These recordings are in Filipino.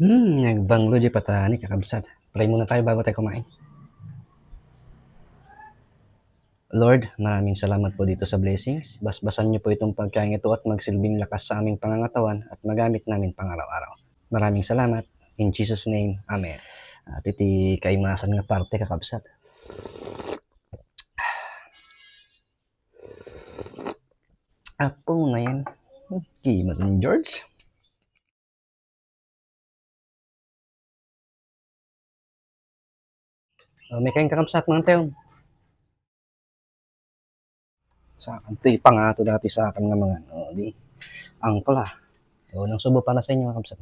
Hmm, nagbanglo di patani kakabsat. Pray muna tayo bago tayo kumain. Lord, maraming salamat po dito sa blessings. Basbasan niyo po itong pagkain ito at magsilbing lakas sa aming pangangatawan at magamit namin pang araw-araw. Maraming salamat. In Jesus' name, Amen. At iti kaimasan nga parte kakabsat. Apo na yan. Kimasan George. Uh, may kain kakabsat mga tayo. Sa akin, ito pangato dati sa akin nga mga, o di, angkla. O, nang subo para sa inyo mga kabsat.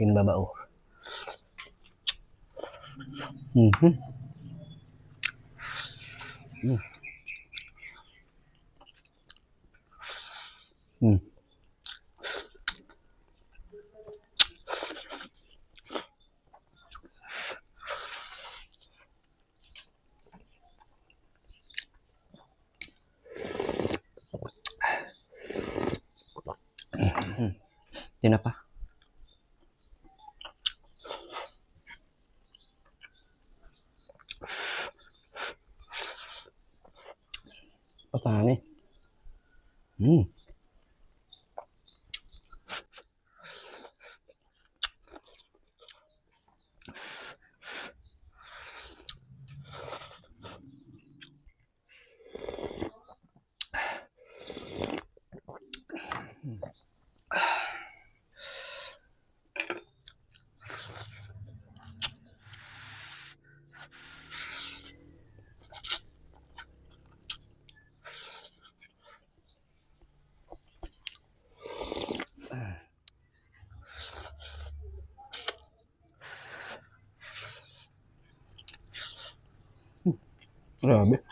Himbabao. Mhm. Mm. Mm. Tinapa. Patani. Hmm. Sabe?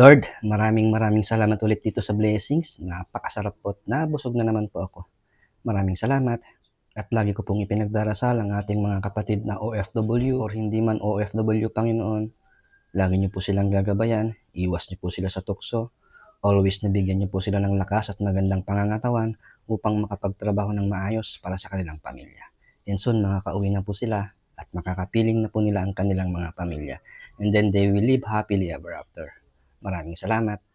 Lord, maraming maraming salamat ulit dito sa blessings. Napakasarap po at nabusog na naman po ako. Maraming salamat. At lagi ko pong ipinagdarasal ang ating mga kapatid na OFW or hindi man OFW, Panginoon. Lagi niyo po silang gagabayan. Iwas niyo po sila sa tukso. Always nabigyan niyo po sila ng lakas at magandang pangangatawan upang makapagtrabaho ng maayos para sa kanilang pamilya. And soon, makakauwi na po sila at makakapiling na po nila ang kanilang mga pamilya. And then they will live happily ever after. Maraming salamat.